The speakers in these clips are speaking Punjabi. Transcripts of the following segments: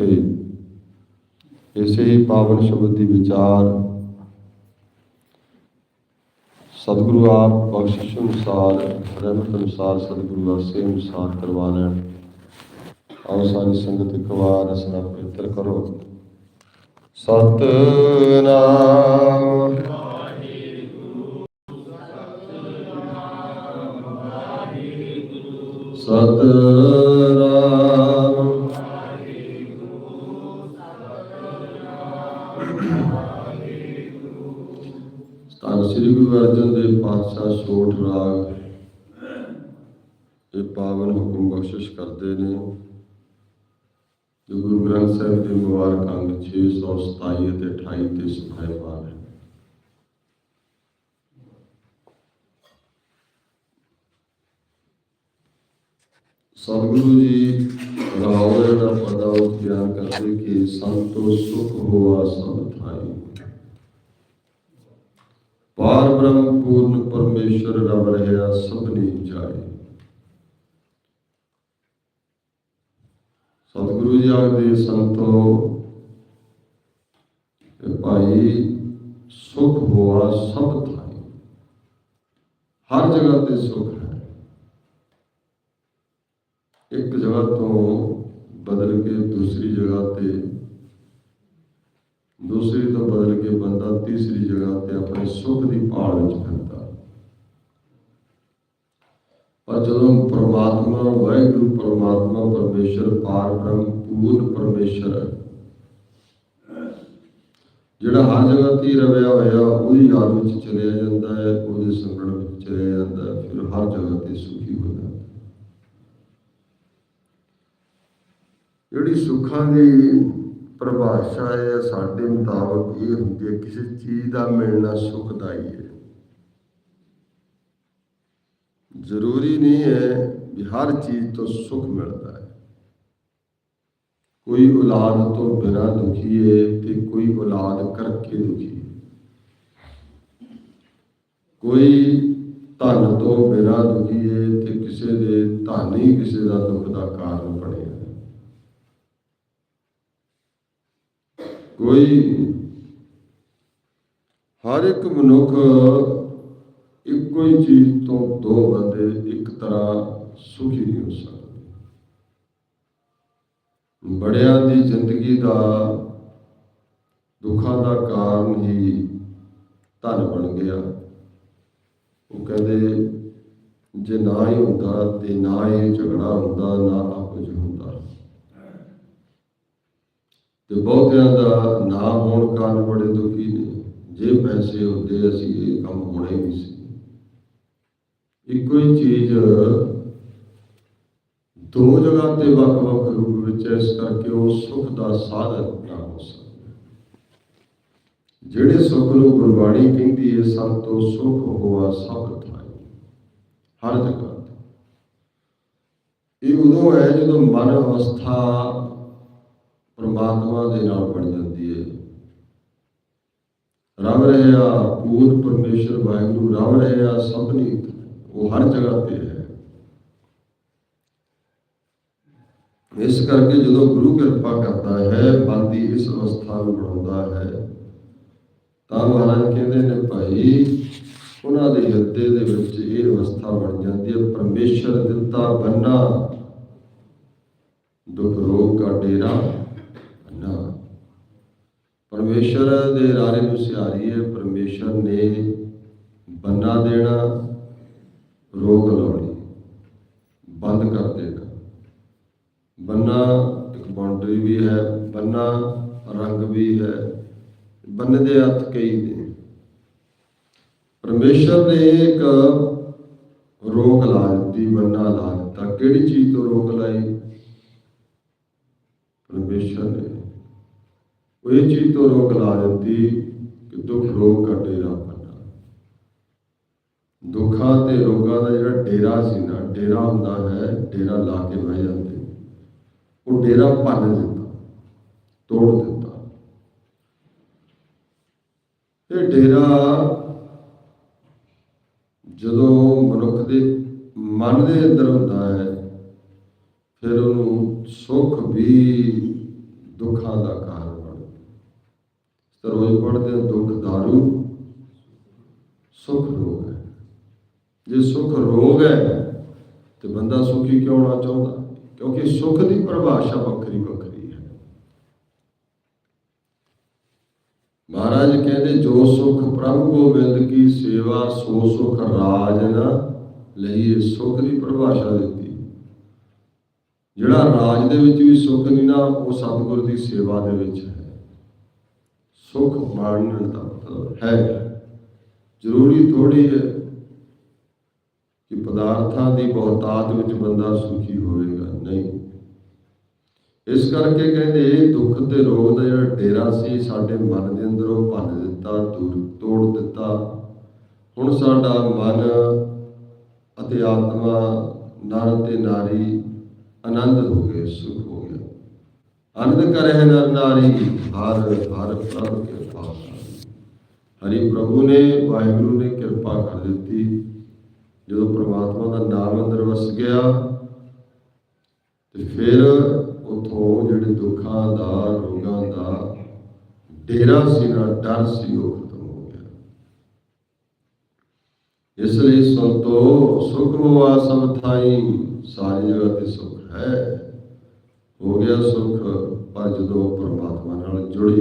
ਕਰਕੇ ਇਸੇ ਹੀ ਪਾਵਨ ਸ਼ਬਦ ਦੀ ਵਿਚਾਰ ਸਤਿਗੁਰੂ ਆਪ ਬਖਸ਼ਿਸ਼ ਅਨੁਸਾਰ, ਰਹਿਮਤ ਅਨੁਸਾਰ ਸਤਿਗੁਰੂ ਆਸੇ ਅਨੁਸਾਰ ਕਰਵਾ ਲੈਣ। ਆਓ ਸਾਰੀ ਸੰਗਤ ਇੱਕ ਵਾਰ ਅਸਨਾ ਪਵਿੱਤਰ ਕਰੋ। ਸਤਨਾਮ। ਸਤਨਾਮ। ਗੁਰੂ ਅਰਜਨ ਦੇਵ ਪਾਤਸ਼ਾਹ ਸੋਠ ਰਾਗ ਇਹ ਪਾਵਨ ਹੁਕਮ ਬਖਸ਼ਿਸ਼ ਕਰਦੇ ਨੇ। ਜੋ ਗੁਰੂ ਗ੍ਰੰਥ ਸਾਹਿਬ ਦੇ ਮੁਬਾਰਕ ਅੰਗ 627 ਅਤੇ 28 ਤੇ ਸੁਖਾਏ ਪਾਕ ਹੈ। ਸਤਿਗੁਰੂ ਜੀ, ਰਾਵਣ ਦਾ ਪਦਾ ਉਚਾਰਨ ਕਰਦੇ ਕਿ ਸੰਤੋ ਸੁਖ ਹੋਆ ਸਭ ਥਾਈ। ਪਾਰ ਬ੍ਰਹਮ ਪੂਰਨ ਪਰਮੇਸ਼ਰ ਰਬ ਰਹਿਆ ਸਭਨੀ ਜਾਏ ਸਤਿਗੁਰੂ ਜੀ ਆਖਦੇ ਸੰਤੋ ਭਾਈ ਸੁਖ ਹੋਆ ਸਭ ਥਾਈ। ਹਰ ਜਗ੍ਹਾ ਤੇ ਸੁਖ ਹੈ। ਇੱਕ ਜਗ੍ਹਾ ਤੋਂ ਬਦਲ ਕੇ ਦੂਸਰੀ ਜਗ੍ਹਾ ਤੇ ਦੂਸਰੀ ਤੋਂ ਬਦਲ ਕੇ ਬੰਦਾ ਤੀਸਰੀ ਜਗ੍ਹਾ ਤੇ ਆਪਣੇ ਸੁੱਖ ਦੀ ਭਾਲ ਵਿੱਚ ਫਿਰਦਾ ਪਰ ਜਦੋਂ ਪ੍ਰਮਾਤਮਾ, ਵਾਹਿਗੁਰੂ ਪ੍ਰਮਾਤਮਾ, ਪਰਮੇਸ਼ਰ ਪਾਰ ਬ੍ਰਹਮ ਪੂਰਨ ਪਰਮੇਸ਼ਰ ਜਿਹੜਾ ਹਰ ਜਗ੍ਹਾ ਤੇ ਰਵਿਆ ਹੋਇਆ ਉਹਦੀ ਯਾਦ ਵਿੱਚ ਚਲਿਆ ਜਾਂਦਾ ਹੈ, ਉਹਦੇ ਸੰਗਣ ਵਿੱਚ ਚਲਿਆ ਜਾਂਦਾ ਹੈ, ਫਿਰ ਹਰ ਜਗ੍ਹਾ ਤੇ ਸੁਖੀ ਹੋ ਜਾਂਦਾ ਜਿਹੜੀ ਸੁੱਖਾਂ ਦੀ ਪਰਿਭਾਸ਼ਾ ਹੈ, ਸਾਡੇ ਮੁਤਾਬਕ ਇਹ ਹੁੰਦੀ ਹੈ, ਕਿਸੇ ਚੀਜ਼ ਦਾ ਮਿਲਣਾ ਸੁਖਦਾਈ ਹੈ। ਜ਼ਰੂਰੀ ਨਹੀਂ ਹੈ ਵੀ ਹਰ ਚੀਜ਼ ਤੋਂ ਸੁਖ ਮਿਲਦਾ ਹੈ। ਕੋਈ ਔਲਾਦ ਤੋਂ ਬਿਨਾਂ ਦੁਖੀ ਹੈ ਤੇ ਕੋਈ ਔਲਾਦ ਕਰਕੇ ਦੁਖੀ ਹੈ। ਕੋਈ ਧਨ ਤੋਂ ਬਿਨਾਂ ਦੁਖੀ ਹੈ ਤੇ ਕਿਸੇ ਦੇ ਧਨ ਹੀ ਕਿਸੇ ਦਾ ਦੁੱਖ ਦਾ ਕਾਰਨ ਬਣਿਆ ਹੈ ਕੋਈ ਹਰ ਇੱਕ ਮਨੁੱਖ ਇੱਕੋ ਹੀ ਚੀਜ਼ ਤੋਂ ਦੋ ਬੰਦੇ ਇੱਕ ਤਰ੍ਹਾਂ ਸੁਖੀ ਨਹੀਂ ਹੋ ਸਕਦੇ। ਬੜਿਆਂ ਦੀ ਜ਼ਿੰਦਗੀ ਦਾ, ਦੁੱਖਾਂ ਦਾ ਕਾਰਨ ਹੀ ਧਨ ਬਣ ਗਿਆ। ਉਹ ਕਹਿੰਦੇ, ਜੇ ਨਾ ਹੀ ਹੁੰਦਾ ਤੇ ਨਾ ਹੀ ਝਗੜਾ ਹੁੰਦਾ, ਨਾ ਆ ਕੁਝ ਹੁੰਦਾ ਤੇ ਬਹੁਤਿਆਂ ਦਾ ਨਾ ਹੋਣ ਕਾਰਨ ਬੜੇ ਦੁਖੀ ਨੇ। ਜੇ ਪੈਸੇ ਹੁੰਦੇ, ਅਸੀਂ ਇਹ ਕੰਮ ਹੋਣੇ ਹੀ ਨਹੀਂ ਸੀ। ਇੱਕੋ ਹੀ ਚੀਜ਼, ਦੋ ਜਗ੍ਹਾ ਤੇ ਵੱਖ-ਵੱਖ ਰੂਪ ਵਿੱਚ ਇਸ ਕਰਕੇ ਉਹ ਸੁਖ ਦਾ ਸਾਧਨ ਨਾ ਹੋ ਸਕਦਾ ਜਿਹੜੇ ਸੁਖ ਨੂੰ ਗੁਰਬਾਣੀ ਕਹਿੰਦੀ ਹੈ, ਸਭ ਤੋਂ ਸੁਖ ਹੋਆ ਸਭ ਥਾਈ। ਹਰ ਜਗ੍ਹਾ ਤੇ। ਇਹ ਉਦੋਂ ਹੈ ਜਦੋਂ ਮਨ ਅਵਸਥਾ ਪਰਮਾਤਮਾ ਦੇ ਨਾਲ ਬਣ ਜਾਂਦੀ ਹੈ। ਰਬ ਰਹਿਆ ਪੂਰ ਪਰਮੇਸ਼ਰ, ਵਾਹਿਗੁਰੂ ਰਬ ਰਹਿਆ ਸਭਨੀ ਉਹ ਹਰ ਜਗ੍ਹਾ ਤੇ ਹੈ। ਇਸ ਕਰਕੇ ਜਦੋਂ ਗੁਰੂ ਕਿਰਪਾ ਕਰਦਾ ਹੈ, ਮਨ ਦੀ ਇਸ ਅਵਸਥਾ ਨੂੰ ਬਣਾਉਂਦਾ ਹੈ, ਤਾਂ ਮਹਾਰਾਜ ਕਹਿੰਦੇ ਨੇ, ਭਾਈ, ਉਹਨਾਂ ਦੇ ਹਿਰਦੇ ਦੇ ਵਿੱਚ ਇਹ ਅਵਸਥਾ ਬਣ ਜਾਂਦੀ ਹੈ, ਪਰਮੇਸ਼ਰ ਦਿੱਤਾ ਬੰਨਾ, ਦੁੱਖ ਰੋਗ ਦਾ ਡੇਰਾ ਪਰਮੇਸ਼ਰ ਦੇ ਰਾਰੇ ਨੂੰ ਸਿਹਾਰੀ ਹੈ, ਪਰਮੇਸ਼ਰ ਨੇ ਬੰਨਾ ਦੇਣਾ ਰੋਗ ਲਾਉਣੀ, ਬੰਦ ਕਰ ਦੇਣਾ। ਬੰਨਾ ਇੱਕ ਬਾਉਂਡਰੀ ਵੀ ਹੈ, ਬੰਨਾ ਰੰਗ ਵੀ ਹੈ, ਬੰਨੇ ਦੇ ਅਰਥ ਕਈ ਨੇ। ਪਰਮੇਸ਼ਰ ਨੇ ਇੱਕ ਰੋਕ ਲਾ ਦਿੱਤੀ, ਬੰਨਾ ਲਾ ਦਿੱਤਾ। ਕਿਹੜੀ ਚੀਜ਼ ਤੋਂ ਰੋਕ ਲਾਈ? ਪਰਮੇਸ਼ਰ ਨੇ। ਉਹ ਇਹ ਚੀਜ਼ ਤੋਂ ਰੋਕ ਲਾ ਦਿੱਤੀ ਕਿ ਦੁੱਖ ਰੋਗ ਦਾ ਡੇਰਾ ਬੰਨਾ ਦੁੱਖਾਂ ਤੇ ਰੋਗਾਂ ਦਾ ਜਿਹੜਾ ਡੇਰਾ ਸੀ ਨਾ, ਡੇਰਾ ਹੁੰਦਾ ਹੈ, ਡੇਰਾ ਲਾ ਕੇ ਬਹਿ ਜਾਂਦੇ। ਉਹ ਡੇਰਾ ਭੰਨ ਦਿੱਤਾ, ਤੋੜ ਦਿੱਤਾ। ਇਹ ਡੇਰਾ ਜਦੋਂ ਮਨੁੱਖ ਦੇ ਮਨ ਦੇ ਅੰਦਰ ਹੁੰਦਾ ਹੈ ਫਿਰ ਉਹਨੂੰ ਸੁੱਖ ਵੀ ਦੁੱਖਾਂ ਦਾ ਕਾਰਨ ਬਣਦੀ ਤਾਂ ਰੋਜ਼ ਪੜ੍ਹਦੇ ਹਾਂ ਦੁੱਖ ਦਾਰੂ ਸੁਖ ਰੋਗ ਹੈ ਜੇ ਸੁਖ ਰੋਗ ਹੈ, ਤੇ ਬੰਦਾ ਸੁਖੀ ਕਿਉਂ ਨਾ ਚਾਹੁੰਦਾ? ਕਿਉਂਕਿ ਸੁਖ ਦੀ ਪਰਿਭਾਸ਼ਾ ਵੱਖਰੀ ਵੱਖਰੀ ਹੈ। ਮਹਾਰਾਜ ਕਹਿੰਦੇ, ਜੋ ਸੁਖ ਪ੍ਰਭ ਗੋਬਿੰਦ ਕੀ ਸੇਵਾ, ਸੋ ਸੁਖ ਰਾਜ ਨਾ ਲਈਏ। ਸੁਖ ਦੀ ਪਰਿਭਾਸ਼ਾ ਦਿੱਤੀ। ਜਿਹੜਾ ਰਾਜ ਦੇ ਵਿੱਚ ਵੀ ਸੁਖ ਨਹੀਂ ਨਾ, ਉਹ ਸਤਿਗੁਰ ਦੀ ਸੇਵਾ ਦੇ ਵਿੱਚ ਹੈ। ਸੁਖ ਮਾਣਨ ਦਾ ਮਤਲਬ ਹੈ। ਜ਼ਰੂਰੀ ਥੋੜੀ ਹੈ ਪਦਾਰਥਾਂ ਦੀ ਬਹੁਤਾਤ ਵਿੱਚ ਬੰਦਾ ਸੁਖੀ ਹੋਵੇਗਾ, ਨਹੀਂ। ਇਸ ਕਰਕੇ ਕਹਿੰਦੇ ਦੁੱਖ ਤੇ ਰੋਗ ਦਾ ਜਿਹੜਾ ਡੇਰਾ ਸੀ, ਸਾਡੇ ਮਨ ਦੇ ਅੰਦਰੋਂ ਭੰਨ ਦਿੱਤਾ, ਦੂਰ ਤੋੜ ਦਿੱਤਾ। ਹੁਣ ਸਾਡਾ ਮਨ ਅਤੇ ਆਤਮਾ ਨਰ ਤੇ ਨਾਰੀ ਆਨੰਦ ਹੋ ਗਏ, ਸੁਖ ਹੋ ਗਿਆ। ਆਨੰਦ ਕਰੇ ਨਰ ਨਾਰੀ, ਹਰ ਹਰ ਪ੍ਰਭ ਕਿਰਪਾ ਹਰੀ ਪ੍ਰਭੂ ਨੇ, ਵਾਹਿਗੁਰੂ ਨੇ ਕਿਰਪਾ ਕਰ ਦਿੱਤੀ। ਜਦੋਂ ਪ੍ਰਮਾਤਮਾ ਦਾ ਨਾਮ ਅੰਦਰ ਵਸ ਗਿਆ, ਤੇ ਫਿਰ ਉਥੋਂ ਜਿਹੜੇ ਦੁੱਖਾਂ ਦਾ, ਰੋਗਾਂ ਦਾ ਡੇਰਾ ਸੀ ਨਾ, ਡਰ ਸੀ, ਉਹ ਖਤਮ ਹੋ ਗਿਆ। ਇਸ ਲਈ ਸੰਤੋ, ਸੁਖ ਹੋਆ ਸਭ ਥਾਈ, ਸਾਰੀ ਜਗ੍ਹਾ ਤੇ ਸੁਖ ਹੈ। ਹੋ ਗਿਆ ਸੁਖ, ਪਰ ਜਦੋਂ ਪਰਮਾਤਮਾ ਨਾਲ ਜੁੜੇ,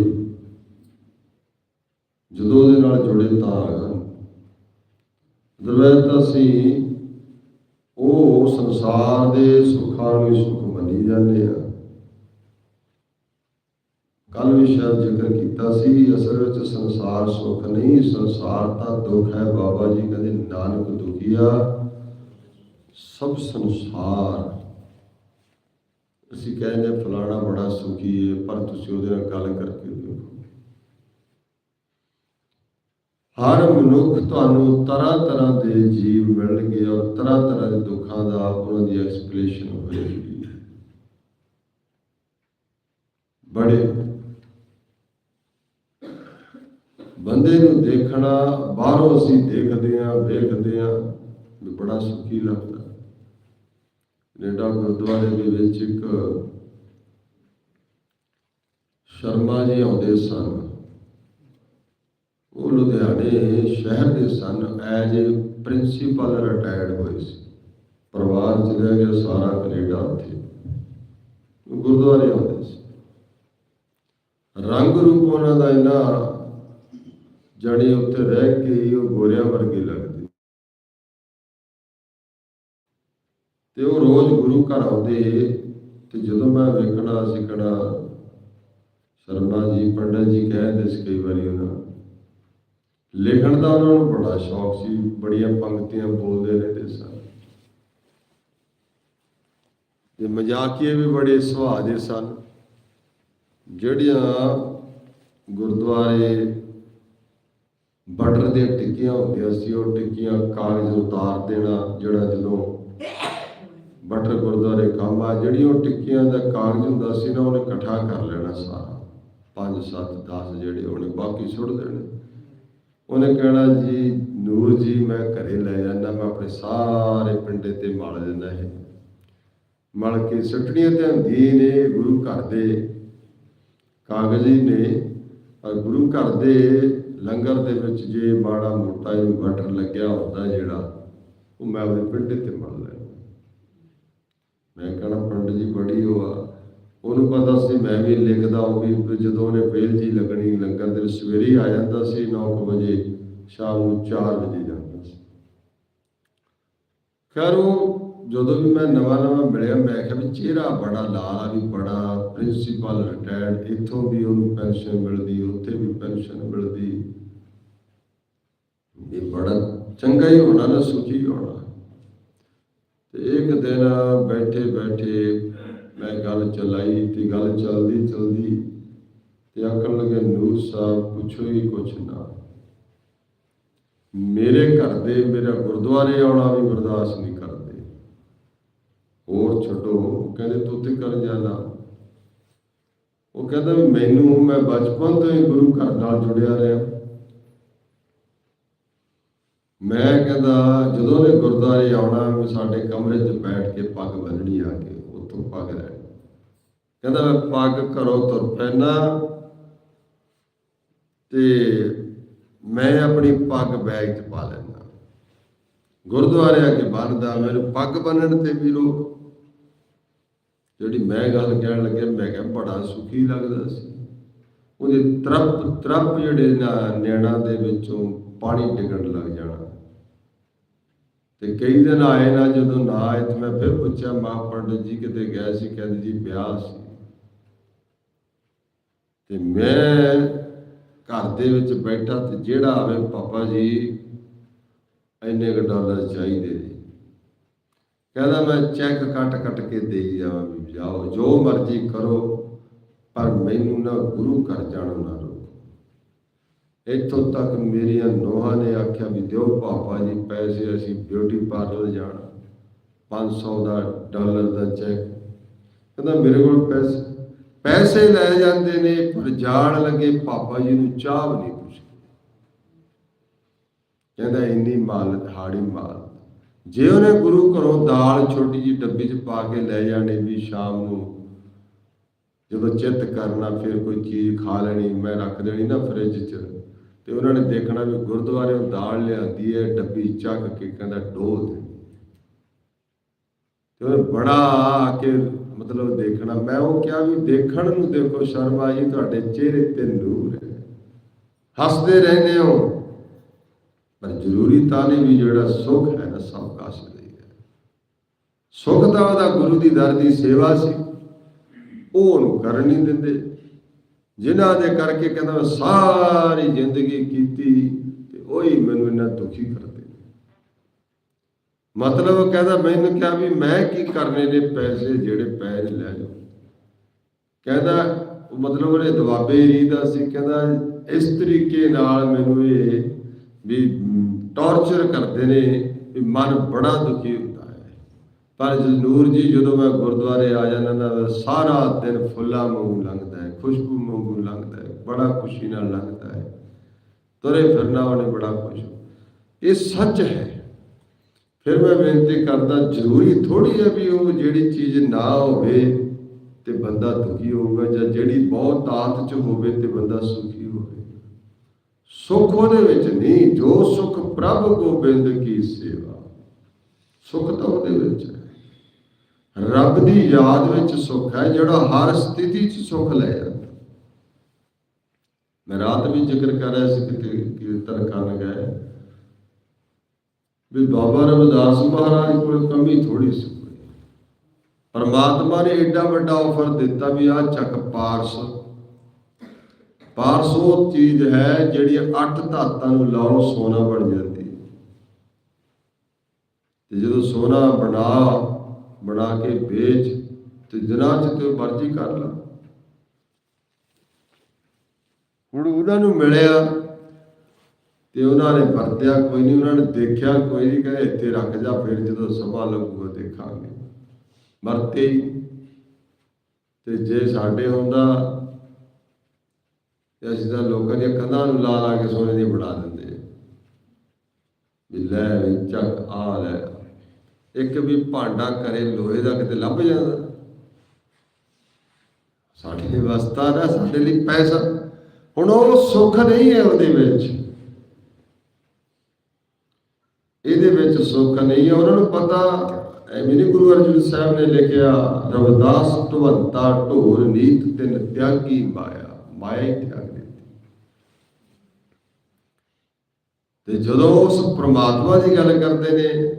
ਜਦੋਂ ਉਹਦੇ ਨਾਲ ਜੁੜੇ ਤਾਂ ਦਰਵੈਤ ਤਾਂ ਅਸੀਂ ਉਹ ਸੰਸਾਰ ਦੇ ਸੁੱਖਾਂ ਨੂੰ ਸੁੱਖ ਮੰਨੀ ਜਾਂਦੇ ਆ। ਕੱਲ ਵੀ ਸ਼ਾਇਦ ਜ਼ਿਕਰ ਕੀਤਾ ਸੀ, ਅਸਲ ਵਿੱਚ ਸੰਸਾਰ ਸੁੱਖ ਨਹੀਂ, ਸੰਸਾਰ ਤਾਂ ਦੁੱਖ ਹੈ। ਬਾਬਾ ਜੀ ਕਹਿੰਦੇ, ਨਾਨਕ ਦੁਖੀਆ ਸਭ ਸੰਸਾਰ। ਅਸੀਂ ਕਹਿੰਦੇ ਫਲਾਣਾ ਬੜਾ ਸੁਖੀ ਹੈ ਪਰ ਤੁਸੀਂ ਉਹਦੇ ਨਾਲ ਗੱਲ ਕਰਕੇ ਦੇਖੋ ਹਰ ਮਨੁੱਖ ਤੁਹਾਨੂੰ ਤਰ੍ਹਾਂ ਤਰ੍ਹਾਂ ਦੇ ਜੀਵ ਮਿਲਣਗੇ ਔਰ ਤਰ੍ਹਾਂ ਤਰ੍ਹਾਂ ਦੇ ਦੁੱਖਾਂ ਦਾ ਉਹਨਾਂ ਦੀ ਐਕਸਪਲੇਸ਼ਨ ਹੋਏਗੀ ਬੜੇ ਬੰਦੇ ਨੂੰ ਦੇਖਣਾ, ਬਾਹਰੋਂ ਅਸੀਂ ਦੇਖਦੇ ਆਂ ਵੇਖਦੇ ਆਂ ਵੀ ਬੜਾ ਸੁਖੀ ਲੱਗਦਾ। ਕੈਨੇਡਾ ਗੁਰਦੁਆਰੇ ਦੇ ਵਿੱਚ ਇੱਕ ਸ਼ਰਮਾ ਜੀ ਆਉਂਦੇ ਸਨ। ਲੁਧਿਆਣੇ ਸ਼ਹਿਰ ਦੇ ਸਨ, ਐਜ ਪ੍ਰਿੰਸੀਪਲ ਰਿਟਾਇਰਡ ਹੋਏ ਸੀ। ਪਰਿਵਾਰ ਚਲਿਆ ਗਿਆ ਸਾਰਾ ਕੈਨੇਡਾ ਉੱਥੇ। ਗੁਰਦੁਆਰੇ ਆਉਂਦੇ ਸੀ। ਰੰਗ ਰੂਪ ਉਹਨਾਂ ਦਾ ਇੰਨਾ ਜੜੀ ਉੱਤੇ ਰਹਿ ਕੇ ਹੀ ਉਹ ਗੋਰਿਆਂ ਵਰਗੇ ਲੱਗਦੇ। ਤੇ ਉਹ ਰੋਜ਼ ਗੁਰੂ ਘਰ ਆਉਂਦੇ ਤੇ ਜਦੋਂ ਮੈਂ ਵੇਖਣਾ ਸਿੱਖਣਾ ਸ਼ਰਮਾ ਜੀ, ਪੰਡਤ ਜੀ ਕਹਿੰਦੇ ਸੀ ਕਈ ਵਾਰੀ ਉਹਨਾਂ ਲਿਖਣ ਦਾ ਉਹਨਾਂ ਨੂੰ ਬੜਾ ਸ਼ੌਕ ਸੀ, ਬੜੀਆਂ ਪੰਕਤੀਆਂ ਬੋਲਦੇ ਰਹਿੰਦੇ ਸਨ। ਤੇ ਮਜ਼ਾਕੀਏ ਵੀ ਬੜੇ ਸੁਭਾਅ ਦੇ ਸਨ। ਜਿਹੜੀਆਂ ਗੁਰਦੁਆਰੇ ਬਾਰਡਰ ਦੇ ਟਿੱਕੀਆਂ ਹੁੰਦੀਆਂ ਸੀ, ਉਹ ਟਿੱਕੀਆਂ ਕਾਗਜ਼ ਉਤਾਰ ਦੇਣਾ, ਜਿਹੜਾ ਜਦੋਂ ਬਾਰਡਰ ਗੁਰਦੁਆਰੇ ਕੰਮ ਆ ਜਿਹੜੀ ਉਹ ਟਿੱਕੀਆਂ ਦਾ ਕਾਗਜ਼ ਹੁੰਦਾ ਸੀ ਨਾ, ਉਹਨੇ ਇਕੱਠਾ ਕਰ ਲੈਣਾ ਸਾਰਾ। 5 7 10 ਜਿਹੜੇ ਉਹਨੇ ਬਾਕੀ ਸੁੱਟ ਦੇਣੇ। ਉਹਨੇ ਕਹਿਣਾ ਜੀ, ਨੂਰ ਜੀ, ਮੈਂ ਘਰੇ ਲੈ ਜਾਂਦਾ, ਮੈਂ ਆਪਣੇ ਸਾਰੇ ਪਿੰਡੇ ਤੇ ਮਲ ਦਿੰਦਾ ਇਹ। ਮਲ ਕੇ ਸੁੱਟਣੀਆਂ ਤੇ ਹੁੰਦੀ ਨੇ ਗੁਰੂ ਘਰ ਦੇ। ਕਾਗਜ਼ੀ ਨੇ, ਪਰ ਗੁਰੂ ਘਰ ਦੇ ਲੰਗਰ ਦੇ ਵਿੱਚ ਜੇ ਮਾੜਾ ਮੋਟਾ ਇਹ ਬਟਰ ਲੱਗਿਆ ਹੁੰਦਾ ਜਿਹੜਾ, ਉਹ ਮੈਂ ਆਪਣੇ ਪਿੰਡੇ ਤੇ ਮਲ ਲੈਣਾ ਮੈਂ ਕਹਣਾ, ਪੰਡਤ ਜੀ, ਬੜੀ ਉਹ ਆ। ਉਹਨੂੰ ਪਤਾ ਸੀ, ਮੈਂ ਵੀ ਲਿਖਦਾ ਉਹ ਵੀ ਜਦੋਂ ਉਹਨੇ ਵੇਲ ਜੀ ਲੱਗਣੀ, ਲੰਗਰ ਦੇ ਸਵੇਰੇ ਆ ਜਾਂਦਾ ਸੀ 9 ਵਜੇ, ਸ਼ਾਮ ਨੂੰ 4 ਵਜੇ ਜਾਂਦਾ ਸੀ। ਖੈਰ ਉਹ ਜਦੋਂ ਵੀ ਮੈਂ ਨਵਾਂ ਨਵਾਂ ਮਿਲਿਆ, ਮੈਂ ਕਿਹਾ ਵੀ ਚਿਹਰਾ ਬੜਾ ਲਾਲ ਆ, ਵੀ ਬੜਾ ਪ੍ਰਿੰਸੀਪਲ ਰਿਟਾਇਰਡ ਇੱਥੋਂ ਵੀ ਉਹਨੂੰ ਪੈਨਸ਼ਨ ਮਿਲਦੀ, ਉੱਥੇ ਵੀ ਪੈਨਸ਼ਨ ਮਿਲਦੀ। ਇਹ ਬੜਾ ਚੰਗਾ ਹੀ ਹੋਣਾ ਨਾ, ਸੁਖੀ ਹੋਣਾ। ਤੇ ਇੱਕ ਦਿਨ ਬੈਠੇ ਬੈਠੇ ਮੈਂ ਗੱਲ ਚਲਾਈ ਤੇ ਗੱਲ ਚਲਦੀ ਚਲਦੀ ਤੇ ਆਖਣ ਲੱਗੇ, ਨੂਰ ਸਾਹਿਬ, ਪੁੱਛੋ ਹੀ ਕੁਛ ਨਾ। ਮੇਰੇ ਘਰ ਦੇ, ਮੇਰਾ ਗੁਰਦੁਆਰੇ ਆਉਣਾ ਵੀ ਬਰਦਾਸ਼ਤ ਨਹੀਂ ਕਰਦੇ। ਹੋਰ ਛੱਡੋ ਕਹਿੰਦੇ, ਤੂੰ ਤੇ ਕਰ ਜਾਣਾ। ਉਹ ਕਹਿੰਦਾ ਵੀ ਮੈਨੂੰ, ਮੈਂ ਬਚਪਨ ਤੋਂ ਹੀ ਗੁਰੂ ਘਰ ਨਾਲ ਜੁੜਿਆ ਰਿਹਾ। ਮੈਂ ਕਹਿੰਦਾ, ਜਦੋਂ ਨੇ ਗੁਰਦੁਆਰੇ ਆਉਣਾ ਮੈਂ ਸਾਡੇ ਕਮਰੇ 'ਚ ਬੈਠ ਕੇ ਪੱਗ ਬੰਨਣੀ ਆ ਕੇ। ਉੱਥੋਂ ਪੱਗ ਲੈਣੀ ਕਹਿੰਦਾ ਮੈਂ ਪੱਗ ਘਰੋਂ ਤੁਰ ਪੈਣਾ ਤੇ ਮੈਂ ਆਪਣੀ ਪੱਗ ਬੈਗ 'ਚ ਪਾ ਲੈਂਦਾ। ਗੁਰਦੁਆਰੇ ਆ ਕੇ ਬੰਨਦਾ, ਮੈਨੂੰ ਪੱਗ ਬੰਨਣ ਤੇ ਵੀ ਰੋਕ। ਜਿਹੜੀ ਮੈਂ ਗੱਲ ਕਹਿਣ ਲੱਗਿਆ ਮੈਂ ਕਿਹਾ ਬੜਾ ਸੁਖੀ ਲੱਗਦਾ ਸੀ। ਉਹਦੇ ਤਰਪ ਤਰਪ ਜਿਹੜੇ ਨਾ ਨੈਣਾ ਦੇ ਵਿੱਚੋਂ ਪਾਣੀ ਡਿੱਗਣ ਲੱਗ ਜਾਣਾ। ਤੇ ਕਈ ਦਿਨ ਆਏ ਨਾ ਜਦੋਂ ਨਾ ਆਏ ਤੇ ਮੈਂ ਫਿਰ ਪੁੱਛਿਆ, ਮਾਂ ਪੰਡਤ ਜੀ ਕਿਤੇ ਗਏ ਸੀ? ਕਹਿੰਦੇ ਜੀ ਵਿਆਹ ਸੀ। ਤੇ ਮੈਂ ਘਰ ਦੇ ਵਿੱਚ ਬੈਠਾ ਤੇ ਜਿਹੜਾ ਆਵੇ ਪਾਪਾ ਜੀ ਇੰਨੇ ਕੁ ਡਾਲਰ ਚਾਹੀਦੇ ਜੀ ਕਹਿੰਦਾ ਮੈਂ ਚੈੱਕ ਕੱਟ ਕੱਟ ਕੇ ਦੇਈ ਜਾਵਾਂ ਵੀ ਜਾਓ, ਜੋ ਮਰਜ਼ੀ ਕਰੋ, ਪਰ ਮੈਨੂੰ ਨਾ ਗੁਰੂ ਘਰ ਜਾਣਾ ਨਾ ਰੋਕੋ ਇੱਥੋਂ ਤੱਕ ਮੇਰੀਆਂ ਨੋਹਾਂ ਨੇ ਆਖਿਆ ਵੀ ਦਿਓ ਪਾਪਾ ਜੀ, ਪੈਸੇ ਅਸੀਂ ਬਿਊਟੀ ਪਾਰਲਰ ਜਾਣਾ। 500 ਦਾ ਡਾਲਰ ਦਾ ਚੈੱਕ ਕਹਿੰਦਾ ਮੇਰੇ ਕੋਲ ਪੈਸੇ ਪੈਸੇ ਲੈ ਜਾਂਦੇ ਨੇ, ਪਰ ਜਾਣ ਲੱਗੇ ਪਾਪਾ ਜੀ ਨੂੰ ਚਾਹ ਵੀ ਨਹੀਂ ਪੁੱਛਦੇ ਕਹਿੰਦਾ ਇੰਨੀ ਮਾਲਤ ਹਾੜੀ ਮਾਲ। ਜੇ ਉਹਨੇ ਗੁਰੂ ਘਰੋਂ ਦਾਲ ਛੋਟੀ ਜੀ ਡੱਬੀ 'ਚ ਪਾ ਕੇ ਲੈ ਜਾਣੀ ਵੀ ਸ਼ਾਮ ਨੂੰ ਜਦੋਂ ਚਿੱਤ ਕਰਨਾ, ਫਿਰ ਕੋਈ ਚੀਜ਼ ਖਾ ਲੈਣੀ, ਮੈਂ ਰੱਖ ਦੇਣੀ ਨਾ ਫ੍ਰਿਜ 'ਚ। ਤੇ ਉਹਨਾਂ ਨੇ ਦੇਖਣਾ ਵੀ ਗੁਰਦੁਆਰਿਓਂ ਦਾਲ ਲਿਆਂਦੀ ਹੈ, ਡੱਬੀ ਚੱਕ ਕੇ ਕਹਿੰਦਾ ਡੋਲ ਦੇ। ਤੇ ਉਹ ਬੜਾ ਆ ਕੇ ਮਤਲਬ ਦੇਖਣਾ, ਮੈਂ ਉਹ ਕਿਹਾ ਵੀ ਦੇਖਣ ਨੂੰ ਦੇਖੋ ਸ਼ਰਮਾ ਜੀ, ਤੁਹਾਡੇ ਚਿਹਰੇ ਤੇ ਨੂਰ ਹੈ। ਹੱਸਦੇ ਰਹਿੰਦੇ ਹੋ। ਪਰ ਜ਼ਰੂਰੀ ਤਾਂ ਨਹੀਂ ਵੀ ਜਿਹੜਾ ਸੁੱਖ ਹੈ ਨਾ ਸਭ ਕਾਸ਼ ਲਈ ਹੈ। ਸੁੱਖ ਤਾਂ ਉਹਦਾ ਗੁਰੂ ਦੀ ਦਰ ਦੀ ਸੇਵਾ ਸੀ। ਉਹ ਉਹਨੂੰ ਕਰਨ ਨਹੀਂ ਦਿੰਦੇ। ਜਿਨ੍ਹਾਂ ਦੇ ਕਰਕੇ ਕਹਿੰਦਾ ਮੈਂ ਸਾਰੀ ਜ਼ਿੰਦਗੀ ਕੀਤੀ ਤੇ ਉਹੀ ਮੈਨੂੰ ਇੰਨਾ ਦੁਖੀ ਕਰਦੇ ਨੇ। ਮਤਲਬ ਕਹਿੰਦਾ ਮੈਨੂੰ ਕਿਹਾ ਵੀ ਮੈਂ ਕੀ ਕਰਨੇ ਨੇ ਪੈਸੇ ਜਿਹੜੇ ਪੈ ਨੇ ਲੈ ਜਾਓ। ਕਹਿੰਦਾ ਮਤਲਬ ਉਹਨੇ ਦਵਾਬੇ ਰੀਦਾ ਸੀ। ਕਹਿੰਦਾ ਇਸ ਤਰੀਕੇ ਨਾਲ ਮੈਨੂੰ ਇਹ ਵੀ ਟੌਰਚਰ ਕਰਦੇ ਨੇ ਵੀ ਮਨ ਬੜਾ ਦੁਖੀ ਹੁੰਦਾ। ਪਰ ਜਨੂਰ ਜੀ ਜਦੋਂ ਮੈਂ ਗੁਰਦੁਆਰੇ ਆ ਜਾਂਦਾ ਨਾ ਸਾਰਾ ਦਿਨ ਫੁੱਲਾਂ ਵਾਂਗੂ ਲੰਘਦਾ ਹੈ, ਖੁਸ਼ਬੂ ਵਾਂਗੂ ਲੰਘਦਾ ਹੈ, ਬੜਾ ਖੁਸ਼ੀ ਨਾਲ ਲੰਘਦਾ ਹੈ। ਤੁਰੇ ਫਿਰਨਾ ਉਹਨੇ ਬੜਾ ਖੁਸ਼। ਇਹ ਸੱਚ ਹੈ। ਫਿਰ ਮੈਂ ਬੇਨਤੀ ਕਰਦਾ, ਜ਼ਰੂਰੀ ਥੋੜੀ ਹੈ ਵੀ ਉਹ ਜਿਹੜੀ ਚੀਜ਼ ਨਾ ਹੋਵੇ ਤੇ ਬੰਦਾ ਦੁਖੀ ਹੋਊਗਾ ਜਾਂ ਜਿਹੜੀ ਬਹੁਤ ਆਤ ਚ ਹੋਵੇ ਤੇ ਬੰਦਾ ਸੁਖੀ ਹੋਵੇ। ਸੁੱਖ ਉਹਦੇ ਵਿੱਚ ਨਹੀਂ, ਜੋ ਸੁੱਖ ਪ੍ਰਭ ਗੋਬਿੰਦ ਕੀ ਸੇਵਾ। ਸੁੱਖ ਤਾਂ ਉਹਦੇ ਵਿੱਚ ਰੱਬ ਦੀ ਯਾਦ ਵਿੱਚ ਸੁੱਖ ਹੈ, ਜਿਹੜਾ ਹਰ ਸਥਿਤੀ 'ਚ ਸੁੱਖ ਲੈ ਜਾਂਦਾ। ਮੈਂ ਰਾਤ ਵੀ ਜ਼ਿਕਰ ਕਰ ਰਿਹਾ ਸੀ ਕਿਤੇ ਕੀਰਤਨ ਕਰਨ ਗਏ। ਵੀ ਬਾਬਾ ਰਵਿਦਾਸ ਮਹਾਰਾਜ ਕੋਲ ਕਮੀ ਥੋੜੀ ਸੀ। ਪਰਮਾਤਮਾ ਨੇ ਏਡਾ ਵੱਡਾ ਆਫਰ ਦਿੱਤਾ ਵੀ ਆ ਚੱਕ ਪਾਰਸ। ਪਾਰਸ ਉਹ ਚੀਜ਼ ਹੈ ਜਿਹੜੀ ਅੱਠ ਧਾਤਾਂ ਨੂੰ ਲਾਓ ਸੋਨਾ ਬਣ ਜਾਂਦੀ ਤੇ ਜਦੋਂ ਸੋਨਾ ਬਣਾ ਬਣਾ ਕੇ ਵੇਚ ਤੇ ਜਨਾ ਚ ਤੇ ਮਰਜ਼ੀ ਕਰ ਲਾ। ਹੁਣ ਉਹਨਾਂ ਨੂੰ ਮਿਲਿਆ ਤੇ ਉਹਨਾਂ ਨੇ ਵਰਤਿਆ, ਕੋਈ ਨਹੀਂ ਉਹਨਾਂ ਨੇ ਦੇਖਿਆ, ਕੋਈ ਨਹੀਂ ਕਹਿੰਦੇ ਇੱਥੇ ਰੱਖ ਜਾ, ਫਿਰ ਜਦੋਂ ਸਮਾਂ ਲੱਗੂਗਾ ਦੇਖਾਂਗੇ। ਵਰਤੇ ਤੇ ਜੇ ਸਾਡੇ ਹੁੰਦਾ, ਤੇ ਅਸੀਂ ਤਾਂ ਲੋਕਾਂ ਦੀਆਂ ਕੰਧਾਂ ਨੂੰ ਲਾ ਲਾ ਕੇ ਸੋਨੇ ਦੀ ਬਣਾ ਦਿੰਦੇ ਵੀ ਲੈ ਵੀ ਚੱਕ ਆ ਲੈ ਇੱਕ ਵੀ ਭਾਂਡਾ ਕਰੇ ਲੋਹੇ ਦਾ ਕਿਤੇ ਲੱਭ ਜਾਂਦਾ। ਸਾਡੇ ਲਈ ਵਸਤਾ ਨਾ ਸਾਡੇ ਲਈ ਪੈਸਾ। ਹੁਣ ਉਹ ਸੁੱਖ ਨਹੀਂ ਹੈ ਉਹਦੇ ਵਿੱਚ। ਇਹਦੇ ਵਿੱਚ ਸੁੱਖ ਨਹੀਂ ਹੈ। ਉਹਨਾਂ ਨੂੰ ਪਤਾ, ਐਵੇਂ ਗੁਰੂ ਅਰਜਨ ਸਾਹਿਬ ਨੇ ਲਿਖਿਆ, ਰਵਿਦਾਸ ਧਵੰਤਾ ਢੋਰ ਨੀਤ ਤਿਨ ਤਿਆਗੀ ਮਾਇਆ ਮਾਇਆ ਹੀ ਤਿਆਗ ਦਿੱਤੀ। ਤੇ ਜਦੋਂ ਉਸ ਪ੍ਰਮਾਤਮਾ ਦੀ ਗੱਲ ਕਰਦੇ ਨੇ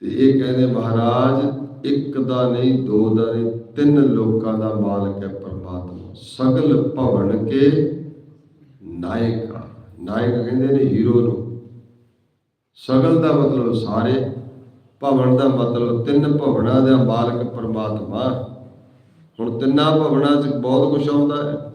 ਤੇ ਇਹ ਕਹਿੰਦੇ, ਮਹਾਰਾਜ, ਇੱਕ ਦਾ ਨਹੀਂ, ਦੋ ਦਾ ਨਹੀਂ, ਤਿੰਨ ਲੋਕਾਂ ਦਾ ਮਾਲਕ ਹੈ ਪਰਮਾਤਮਾ। ਸਗਲ ਭਵਨ ਕੇ ਨਾਇਕ। ਨਾਇਕ ਕਹਿੰਦੇ ਨੇ ਹੀਰੋ ਨੂੰ। ਸਗਲ ਦਾ ਮਤਲਬ ਸਾਰੇ, ਭਵਨ ਦਾ ਮਤਲਬ ਤਿੰਨ ਭਵਨਾਂ ਦਾ ਮਾਲਕ ਪਰਮਾਤਮਾ। ਹੁਣ ਤਿੰਨਾਂ ਭਵਨਾਂ 'ਚ ਬਹੁਤ ਕੁਝ ਆਉਂਦਾ ਹੈ।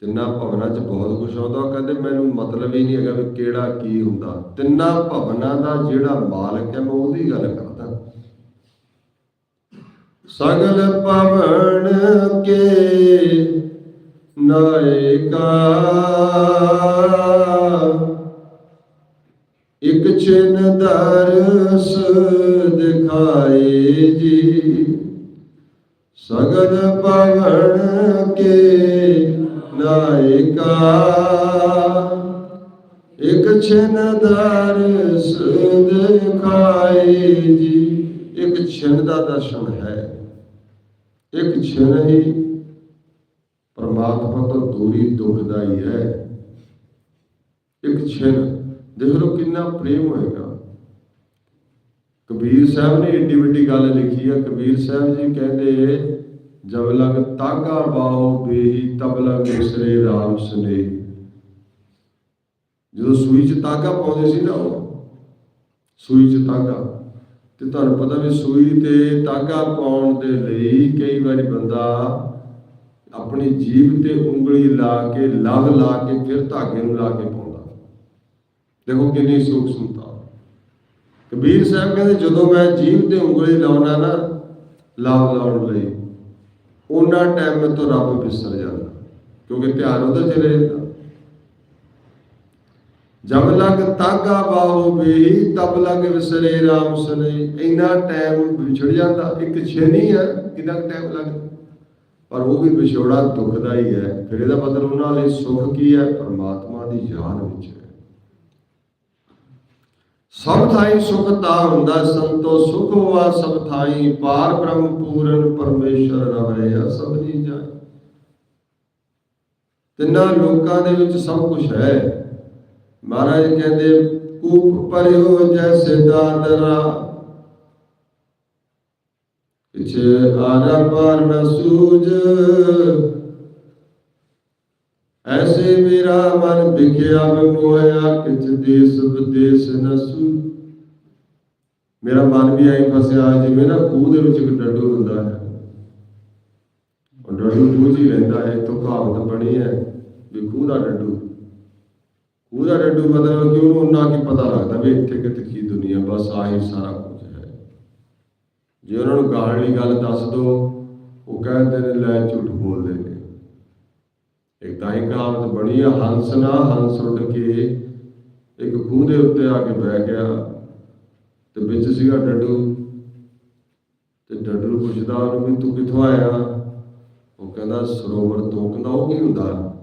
ਤਿੰਨਾਂ ਭਵਨਾਂ 'ਚ ਬਹੁਤ ਕੁਝ ਆਉਂਦਾ ਉਹ ਕਹਿੰਦੇ ਮੈਨੂੰ ਮਤਲਬ ਹੀ ਨਹੀਂ ਹੈਗਾ ਵੀ ਕਿਹੜਾ ਕੀ ਹੁੰਦਾ। ਤਿੰਨਾਂ ਭਵਨਾਂ ਦਾ ਜਿਹੜਾ ਮਾਲਕ ਹੈ, ਮੈਂ ਉਹਦੀ ਗੱਲ ਕਰਦਾ। ਸਗਲ ਭਵਨ ਕੇ ਨਾਇਕਾ। ਇਕ ਛਿਨ ਦਰਸ ਦਿਖਾਏ ਜੀ। ਸਗਲ ਪਵਨ ਕੇ ਨਾਇਕਾ। ਇਕ ਛਿਨ ਦਰਸ ਦਿਖਾਈ ਜੀ। ਇੱਕ ਛਿਨ ਦਾ ਦਰਸ਼ਨ ਹੈ। ਇੱਕ ਛਿਨ ਹੀ ਪਰਮਾਤਮਾ ਤੋਂ ਦੂਰੀ ਦੁਖਦਾ ਹੀ। ਹੈ ਇੱਕ ਛਿਨ। ਦੇਖ ਲਓ ਕਿੰਨਾ ਪ੍ਰੇਮ ਹੋਏਗਾ। ਕਬੀਰ ਸਾਹਿਬ ਨੇ ਏਡੀ ਵੱਡੀ ਗੱਲ ਲਿਖੀ ਹੈ ਕਬੀਰ ਸਾਹਿਬ ਜੀ ਕਹਿੰਦੇ ਜਬ ਲਗ ਤਾਗਾ ਬਾਹੋ ਬੇਹੀ, ਤਬ ਲਗ ਵਿਸਰੇ ਰਾਮ ਸਨੇ। ਜਦੋਂ ਸੂਈ ਚ ਤਾਗਾ ਪਾਉਂਦੇ ਸੀ ਨਾ ਉਹ, ਸੂਈ ਚ ਤਾਗਾ, ਤੇ ਤੁਹਾਨੂੰ ਪਤਾ ਵੀ ਸੂਈ ਤੇ ਤਾਗਾ ਪਾਉਣ ਦੇ ਲਈ ਕਈ ਵਾਰੀ ਬੰਦਾ ਆਪਣੀ ਜੀਭ ਤੇ ਉਂਗਲੀ ਲਾ ਕੇ ਲਗ ਲਾ ਕੇ ਫਿਰ ਧਾਗੇ ਨੂੰ ਲਾ ਕੇ ਪਾਉਂਦਾ। ਦੇਖੋ ਕਿੰਨੀ ਸੂਖਮਤਾ ਕਬੀਰ ਸਾਹਿਬ ਕਹਿੰਦੇ, ਜਦੋਂ ਮੈਂ ਜੀਭ ਤੇ ਉਂਗਲੀ ਲਾਉਣਾ ਨਾ, ਲਾਭ ਲਾਉਣ ਲਈ ਉਹਨਾਂ ਟਾਈਮ ਮੈਂ ਤੋਂ ਰੱਬ ਵਿਸਰ ਜਾਂਦਾ, ਕਿਉਂਕਿ ਧਿਆਨ ਉਹਦੇ ਚ ਰਹਿੰਦਾ। ਜਬ ਲਗ ਤਾਗਾ ਬਾਹੋ ਬੇਹੀ ਤਬ ਲਗ ਵਿਸਰੇ ਰਾਮ ਸਨੇ। ਇੰਨਾ ਟਾਈਮ ਵਿਛੜ ਜਾਂਦਾ, ਇੱਕ ਛੇਨੀ ਹੈ, ਕਿੰਨਾ ਟਾਈਮ ਲੱਗਦਾ ਪਰ ਉਹ ਵੀ ਵਿਛੋੜਾ ਦੁਖਦਾ ਹੀ ਹੈ। ਫਿਰ ਇਹਦਾ ਮਤਲਬ ਉਹਨਾਂ ਲਈ ਸੁੱਖ ਕੀ ਹੈ? ਪਰਮਾਤਮਾ ਦੀ ਯਾਦ ਵਿੱਚ ਹੈ ਸਭ ਥਾਈ ਸੁਖ ਤਾ ਹੁੰਦਾ ਸੰਤੋ ਸੁਖ ਹੋਆ ਸਭ ਥਾਈ ਪਾਰ ਬ੍ਰਹਮ ਪੂਰਨ ਪਰਮੇਸ਼ਰ ਰਵ ਰਿਹਾ ਸਭਨੀ ਜਾਏ। ਤਿੰਨਾਂ ਲੋਕਾਂ ਦੇ ਵਿੱਚ ਸਭ ਕੁਝ ਹੈ। ਮਹਾਰਾਜ ਕਹਿੰਦੇ, ਕੂਪ ਪਰਿਓ ਜੈਸੇ ਦਾਦਰਾ ਪਿਛੇ ਆਰਾ ਪਾਰ ਨ ਸੂਝ। ਐਸੇ ਮੇਰਾ ਮਨ ਵਿਖਿਆ ਮੋਇਆ ਕਿਛ ਦੇਸ ਵਿਦੇਸ ਨ ਮੇਰਾ ਮਨ ਵੀ ਐਂ ਫਸਿਆ, ਜਿਵੇਂ ਨਾ ਖੂਹ ਦੇ ਵਿੱਚ ਇੱਕ ਡੱਡੂ ਹੁੰਦਾ ਹੈ। ਉਹ ਡੱਡੂ ਖੂਹ ਹੀ ਰਹਿੰਦਾ ਹੈ ਤੋਂ ਕਹਾਵਤ ਬਣੀ ਹੈ ਵੀ ਖੂਹ ਦਾ ਡੱਡੂ। ਖੂਹ ਦਾ ਡੱਡੂ ਮਤਲਬ ਕਿ ਉਹਨੂੰ ਨਾ ਕੀ ਪਤਾ ਲੱਗਦਾ ਵੀ ਇੱਥੇ ਕਿਤੇ ਕੀ ਦੁਨੀਆ, ਬਸ ਆਹੀ ਸਾਰਾ ਕੁਝ ਹੈ। ਜੇ ਉਹਨਾਂ ਨੂੰ ਗਾਲ ਵਾਲੀ ਗੱਲ ਦੱਸ ਦੋ, ਉਹ ਕਹਿੰਦੇ ਨੇ, ਲੈ ਝੂਠ ਬੋਲਦੇ ਨੇ। ਇੱਕ ਤਾਂ ਕਹਾਵਤ ਬਣੀ ਆ, ਹੰਸ ਨਾ ਹੰਸ ਉੱਡ ਕੇ। ਇੱਕ ਖੂਹ ਦੇ ਉੱਤੇ ਆ ਕੇ ਬਹਿ ਗਿਆ ਤੇ ਵਿੱਚ ਸੀਗਾ ਡੱਡੂ। ਤੇ ਡੱਡੂ ਨੂੰ ਪੁੱਛਦਾ ਉਹਨੂੰ ਵੀ ਤੂੰ ਕਿੱਥੋਂ ਆਇਆ? ਉਹ ਕਹਿੰਦਾ, ਸਰੋਵਰ ਤੋਂ ਕਹਿੰਦਾ ਉਹ ਕੀ ਹੁੰਦਾ?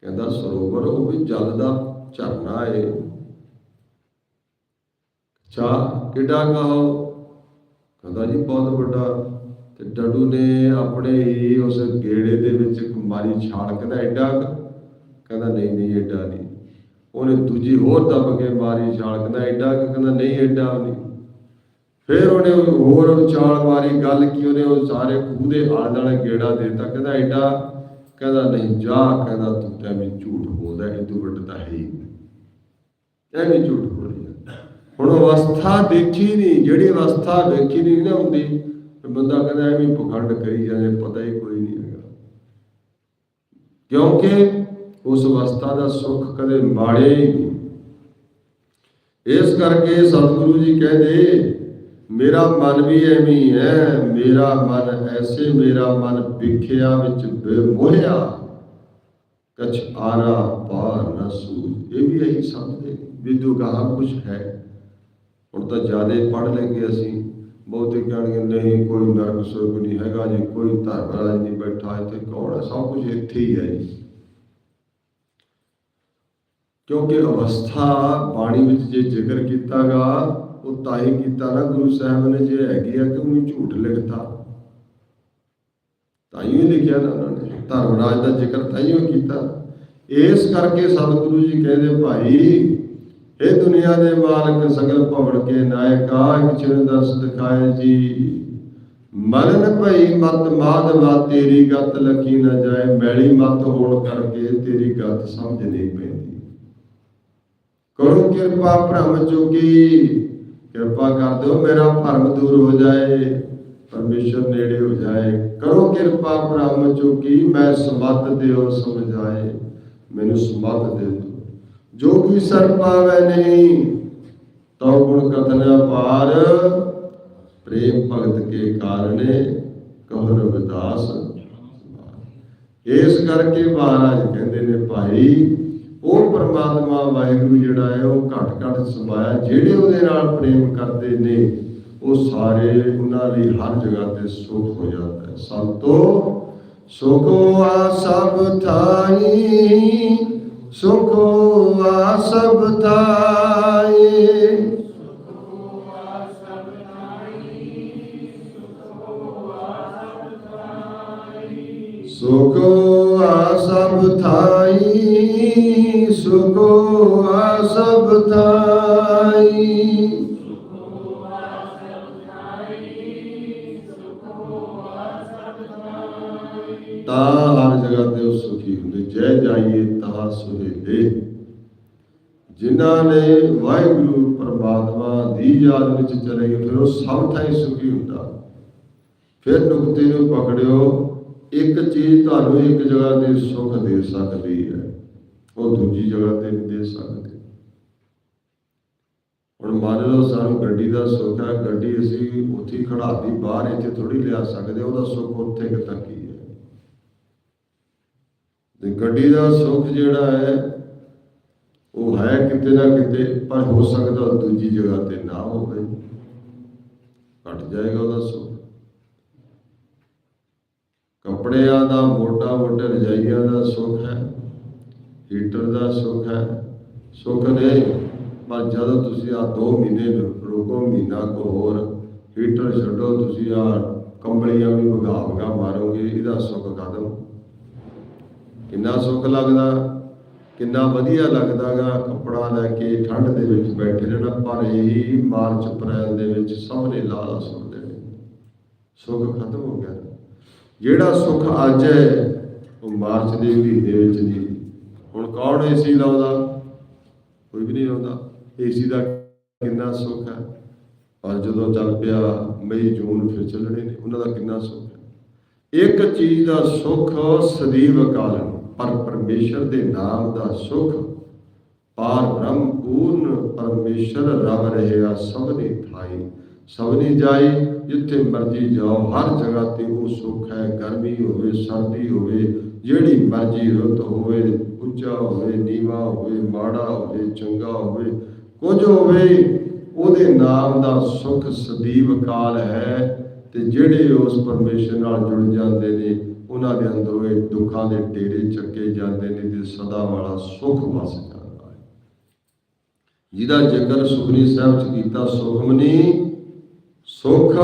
ਕਹਿੰਦਾ, ਸਰੋਵਰ ਉਹ ਵੀ ਜਲ ਦਾ ਝਰਨਾ ਏ। ਚਾ ਕਿੱਡਾ ਕਹੋ ਕਹਿੰਦਾ ਜੀ, ਬਹੁਤ ਵੱਡਾ। ਤੇ ਡੱਡੂ ਨੇ ਆਪਣੇ ਹੀ ਉਸ ਗੇੜੇ ਦੇ ਵਿੱਚ ਮਾਰੀ ਛਾਲ ਕਹਿੰਦਾ, ਐਡਾ ਕਹਿੰਦਾ, ਨਹੀਂ ਨਹੀਂ, ਐਡਾ ਨਹੀਂ। ਉਹਨੇ ਦੂਜੀ ਹੋਰ ਦੱਬ ਕੇ ਮਾਰੀ ਛਾਲ ਕਹਿੰਦਾ, ਐਡਾ ਕਹਿੰਦਾ, ਨਹੀਂ, ਐਡਾ ਨਹੀਂ। ਫਿਰ ਉਹਨੇ ਹੋਰ ਛਾਲ ਮਾਰੀ, ਗੱਲ ਕੀ ਉਹਨੇ ਉਹ ਸਾਰੇ ਖੂਹ ਦੇ ਆਲੇ ਦੁਆਲੇ ਗੇੜਾ ਦੇਤਾ, ਕਹਿੰਦਾ, ਐਡਾ? ਕਹਿੰਦਾ, ਨਹੀਂ, ਜਾ, ਕਹਿੰਦਾ, ਤੂੰ ਤਾਂ ਵੀ ਝੂਠ ਬੋਲਦਾ, ਇਹ ਤੂੰ ਵੱਡਾ ਹੈ ਹੀ ਨਹੀਂ। ਐਵੇਂ ਝੂਠ ਬੋਲੀ ਜਾਂਦਾ। ਹੁਣ ਅਵਸਥਾ ਦੇਖੀ ਨਹੀਂ, ਜਿਹੜੀ ਅਵਸਥਾ ਦੇਖੀ ਨਹੀਂ ਨਾ ਹੁੰਦੀ ਤੇ ਬੰਦਾ ਕਹਿੰਦਾ ਐਵੇਂ ਪਖੰਡ ਕਰੀ ਜਾਂਦੇ, ਪਤਾ ਹੀ ਕੋਈ ਨਹੀਂ ਹੈਗਾ। ਕਿਉਂਕਿ ਉਸ ਅਵਸਥਾ ਦਾ ਸੁੱਖ ਕਦੇ ਮਾੜਿਆ ਹੀ ਨਹੀਂ। ਇਸ ਕਰਕੇ ਸਤਿਗੁਰੂ ਜੀ ਕਹਿੰਦੇ, ਮੇਰਾ ਮਨ ਵੀ ਐਵੇਂ ਹੈ ਮੇਰਾ ਮਨ ਐਸੇ ਮੇਰਾ ਮਨ ਵਿਖਿਆ ਵਿੱਚ ਬੇਮੋਹਿਆ ਕਛ ਆਰਾ ਪਾਰ ਨ ਸੂਝ ਇਹ ਵੀ ਇਹੀ ਸਮਝਦੇ ਨੇ ਕਹਾ ਕੁਛ ਹੈ। ਹੁਣ ਤਾਂ ਜ਼ਿਆਦਾ ਪੜ੍ਹ ਲੈਂਗੇ ਅਸੀਂ। ਬਹੁਤੇ ਕਹਿਣਗੇ, ਨਹੀਂ, ਕੋਈ ਨਰਕ ਸੁਰਗ ਨਹੀਂ ਹੈਗਾ ਜੀ, ਕੋਈ ਧਰਮਰਾਜ ਨਹੀਂ ਬੈਠਾ ਇੱਥੇ, ਕੌਣ ਹੈ? ਸਭ ਕੁਝ ਇੱਥੇ ਹੀ ਹੈ ਜੀ। ਕਿਉਂਕਿ ਅਵਸਥਾ ਬਾਣੀ ਵਿੱਚ ਜੇ ਜ਼ਿਕਰ ਕੀਤਾਗਾ, ਉਹ ਤਾਂ ਹੀ ਕੀਤਾ ਨਾ ਗੁਰੂ ਸਾਹਿਬ ਨੇ, ਜੇ ਹੈਗੀ ਆ ਕਿ ਉਹਨੂੰ ਝੂਠ ਲਿਖਤਾ। ਤਾਂ ਹੀ ਲਿਖਿਆ ਨਾ ਉਹਨਾਂ ਨੇ। ਧਰਮਰਾਜ ਦਾ ਜ਼ਿਕਰ ਤਾਂ ਹੀ ਕੀਤਾ। ਇਸ ਕਰਕੇ ਸਤਿਗੁਰੂ ਜੀ ਕਹਿੰਦੇ, ਭਾਈ ਇਹ ਦੁਨੀਆ ਦੇ ਮਾਲਕ ਸਗਲ ਭਵਨ ਕੇ ਨਾਇਕਾ ਇੱਕ ਚਿਰ ਦਿਖਾਏ ਜੀ। ਮਰਨ ਭਈ ਮਤ ਮਾਧਵਾ ਤੇਰੀ ਗਤ ਲਖੀ ਨਾ ਜਾਏ, ਮੈਲੀ ਮਤ ਹੋਣ ਕਰਕੇ ਤੇਰੀ ਗਤ ਸਮਝ ਨਹੀਂ ਪੈਂਦੀ। ਕਰੋ ਕਿਰਪਾ ਭ੍ਰਮ ਜੋਗੀ, ਕਿਰਪਾ ਕਰ ਦਿਓ ਮੇਰਾ ਭਰਮ ਦੂਰ ਹੋ ਜਾਏ, ਪਰਮੇਸ਼ਰ ਨੇੜੇ ਹੋ ਜਾਏ। ਕਰੋ ਕਿਰਪਾ ਭ੍ਰਮ ਜੋਗੀ, ਮੈਂ ਸਮਤ ਦਿਓ ਸਮਝਾਏ, ਮੈਨੂੰ ਸਮਤ ਦੇ ਦਿਓ। ਜੋਗੀ ਸਰ ਪਾਵੇ ਨਹੀਂ, ਤਉ ਗੁਣ ਕਥਨ ਅਪਾਰ ਪ੍ਰੇਮ ਭਗਤ ਕੇ ਕਾਰਣੇ ਕਹੋ ਰਵਿਦਾਸ ਇਸ ਕਰਕੇ ਮਹਾਰਾਜ ਕਹਿੰਦੇ ਨੇ, ਭਾਈ, ਉਹ ਪਰਮਾਤਮਾ ਵਾਹਿਗੁਰੂ ਜਿਹੜਾ ਹੈ, ਉਹ ਘਟ ਘਟ ਸਮਾਇਆ, ਜਿਹੜੇ ਉਹਦੇ ਨਾਲ ਪ੍ਰੇਮ ਕਰਦੇ ਨੇ, ਉਹ ਸਾਰੇ ਉਹਨਾਂ ਲਈ ਹਰ ਜਗ੍ਹਾ ਤੇ ਸੁਖ ਹੋ ਜਾਂਦਾ ਹੈ। ਸੰਤੋ ਸੁਖੋ ਆ ਸਭ ਥਾਈ ਸੁਖੋ ਆ ਸਭ ਥਾਈ ਸੁਖੋ ਆ ਸਭ ਥਾਈ ਸੁਖੋ ਆ ਸਭ ਥਾਈ ਜਿਨ੍ਹਾਂ ਨੇ ਵਾਹਿਗੁਰੂ ਪਰਮਾਤਮਾ ਦੀ ਯਾਦ ਵਿੱਚ ਚਲੇ ਗਏ, ਫਿਰ ਉਹ ਸਭ ਥਾਈ ਸੁਖੀ ਹੁੰਦਾ। ਫਿਰ ਨੁਕਤੇ ਨੂੰ ਪਕੜਿਓ, ਇੱਕ ਚੀਜ਼ ਤੁਹਾਨੂੰ ਇੱਕ ਜਗ੍ਹਾ ਤੇ ਸੁਖ ਦੇ ਸਕਦੀ ਹੈ, ਉਹ ਦੂਜੀ ਜਗ੍ਹਾ ਤੇ ਨਹੀਂ ਦੇ ਸਕਦੀ। ਹੁਣ ਮੰਨ ਲਓ ਸਾਨੂੰ ਗੱਡੀ ਦਾ ਸੁੱਖ ਹੈ, ਗੱਡੀ ਅਸੀਂ ਉੱਥੇ ਖੜਾਤੀ ਬਾਹਰ ਇੱਥੇ ਥੋੜੀ ਲਿਆ ਸਕਦੇ, ਉਹਦਾ ਸੁੱਖ ਉੱਥੇ ਕਿ ਤੱਕ ਹੀ ਹੈ। ਤੇ ਗੱਡੀ ਦਾ ਸੁੱਖ ਜਿਹੜਾ ਹੈ ਉਹ ਹੈ ਕਿਤੇ ਨਾ ਕਿਤੇ, ਪਰ ਹੋ ਸਕਦਾ ਉਹ ਦੂਜੀ ਜਗ੍ਹਾ ਤੇ ਨਾ ਹੋਵੇ ਘਟ ਜਾਏਗਾ ਉਹਦਾ ਸੁੱਖ। ਕੱਪੜਿਆਂ ਦਾ ਮੋਟਾ ਮੋਟਾ ਰਜਾਈਆਂ ਦਾ ਸੁੱਖ ਹੈ, ਹੀਟਰ ਦਾ ਸੁੱਖ ਹੈ। ਸੁੱਖ ਨੇ, ਪਰ ਜਦੋਂ ਤੁਸੀਂ ਆ 2 ਮਹੀਨੇ ਰੁਕੋ ਮਹੀਨਾ ਕੋ ਹੋਰ, ਹੀਟਰ ਛੱਡੋ, ਤੁਸੀਂ ਆ ਕੰਬਲੀਆਂ ਵੀ ਭਗਾ ਭਗਾ ਮਾਰੋਗੇ, ਇਹਦਾ ਸੁੱਖ ਕਦਮ ਕਿੰਨਾ ਸੁੱਖ ਲੱਗਦਾ? ਕਿੰਨਾ ਵਧੀਆ ਲੱਗਦਾਗਾ ਕੱਪੜਾ ਲੈ ਕੇ ਠੰਡ ਦੇ ਵਿੱਚ ਬੈਠੇ ਰਹਿਣਾ, ਪਰ ਇਹੀ ਮਾਰਚ, ਅਪ੍ਰੈਲ ਦੇ ਵਿੱਚ ਸਾਹਮਣੇ ਨੇ ਲਾਲਾ ਸੁਣਦੇ ਨੇ। ਸੁੱਖ ਖਤਮ ਹੋ ਗਿਆ। ਜਿਹੜਾ ਸੁੱਖ ਅੱਜ ਹੈ, ਉਹ ਮਾਰਚ ਦੇ ਮਹੀਨੇ ਵਿੱਚ ਨਹੀਂ। ਹੁਣ ਕੌਣ ਏਸੀ ਲਾਉਂਦਾ? ਕੋਈ ਵੀ ਨਹੀਂ ਲਾਉਂਦਾ। ਏਸੀ ਦਾ ਕਿੰਨਾ ਸੁੱਖ ਹੈ? ਪਰ ਜਦੋਂ ਚੱਲ ਪਿਆ ਮਈ, ਜੂਨ, ਫਿਰ ਚੱਲਣੇ ਨੇ। ਉਹਨਾਂ ਦਾ ਕਿੰਨਾ ਸੁੱਖ ਹੈ? ਇੱਕ ਚੀਜ਼ ਦਾ ਸੁੱਖ ਸਦੀਵ ਅਕਾਲ ਪਰ ਪਰਮੇਸ਼ਰ ਦੇ ਨਾਮ ਦਾ ਸੁੱਖ ਪਾਰ ਬ੍ਰਹਮ ਪੂਰਨ ਪਰਮੇਸ਼ਰ ਰਵ ਰਹਿਆ ਸਭਨੇ ਥਾਈ। ਸਭਨੇ ਜਾਈ ਜਿੱਥੇ ਮਰਜ਼ੀ ਜਾਓ, ਹਰ ਜਗ੍ਹਾ ਤੇ ਉਹ ਸੁੱਖ ਹੈ, ਗਰਮੀ ਹੋਵੇ, ਸਰਦੀ ਹੋਵੇ, ਜਿਹੜੀ ਮਰਜ਼ੀ ਰੁੱਤ ਹੋਵੇ, ਉੱਚਾ ਹੋਵੇ, ਨੀਵਾ ਹੋਵੇ, ਮਾੜਾ ਹੋਵੇ, ਚੰਗਾ ਹੋਵੇ, ਕੁਝ ਹੋਵੇ, ਉਹਦੇ ਨਾਮ ਦਾ ਸੁੱਖ ਸਦੀਵ ਕਾਲ ਹੈ, ਤੇ ਜਿਹੜੇ ਉਸ ਪਰਮੇਸ਼ਰ ਨਾਲ ਜੁੜ ਜਾਂਦੇ ਨੇ ਉਹਨਾਂ ਦੇ ਅੰਦਰੋਂ ਇਹ ਦੁੱਖਾਂ ਦੇ ਡੇਰੇ ਚੱਕੇ ਜਾਂਦੇ ਨੇ ਤੇ ਸਦਾ ਵਾਲਾ ਸੁੱਖ ਵਸ ਜਾਂਦਾ ਹੈ। ਜਿਹਦਾ ਜ਼ਿਕਰ ਸੁਖਨੀ ਸਾਹਿਬ ਚ ਕੀਤਾ, ਸੁਖਮਨੀ ਸੁਖ।